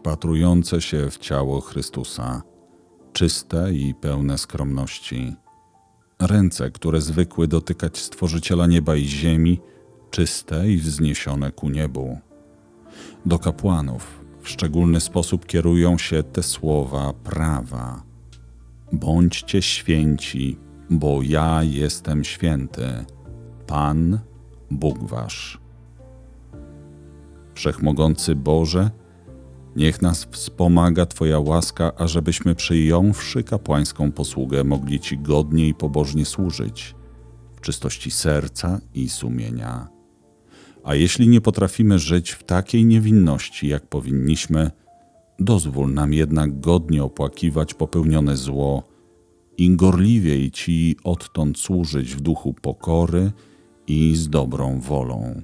wpatrujące się w ciało Chrystusa, czyste i pełne skromności, ręce, które zwykły dotykać Stworzyciela nieba i ziemi, czyste i wzniesione ku niebu. Do kapłanów w szczególny sposób kierują się te słowa prawa. Bądźcie święci, bo ja jestem święty, Pan, Bóg Wasz. Wszechmogący Boże, niech nas wspomaga Twoja łaska, ażebyśmy przyjąwszy kapłańską posługę mogli Ci godnie i pobożnie służyć, w czystości serca i sumienia. A jeśli nie potrafimy żyć w takiej niewinności, jak powinniśmy, dozwól nam jednak godnie opłakiwać popełnione zło i gorliwiej Ci odtąd służyć w duchu pokory i z dobrą wolą.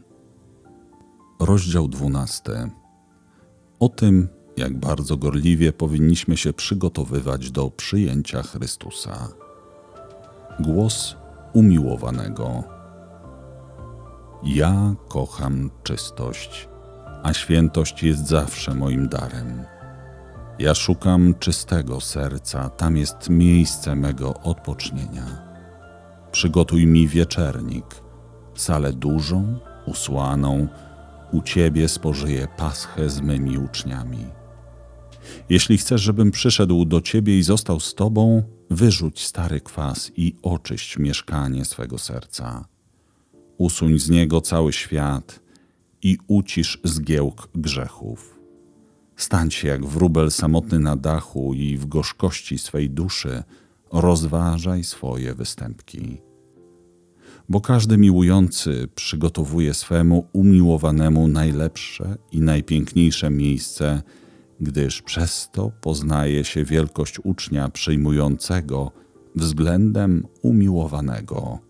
Rozdział 12. O tym, jak bardzo gorliwie powinniśmy się przygotowywać do przyjęcia Chrystusa. Głos umiłowanego. Ja kocham czystość, a świętość jest zawsze moim darem. Ja szukam czystego serca, tam jest miejsce mego odpocznienia. Przygotuj mi wieczernik, salę dużą, usłaną, u Ciebie spożyję paschę z mymi uczniami. Jeśli chcesz, żebym przyszedł do Ciebie i został z Tobą, wyrzuć stary kwas i oczyść mieszkanie swego serca. Usuń z niego cały świat i ucisz zgiełk grzechów. Stań się jak wróbel samotny na dachu i w gorzkości swej duszy rozważaj swoje występki bo każdy miłujący przygotowuje swemu umiłowanemu najlepsze i najpiękniejsze miejsce, gdyż przez to poznaje się wielkość ucznia przyjmującego względem umiłowanego.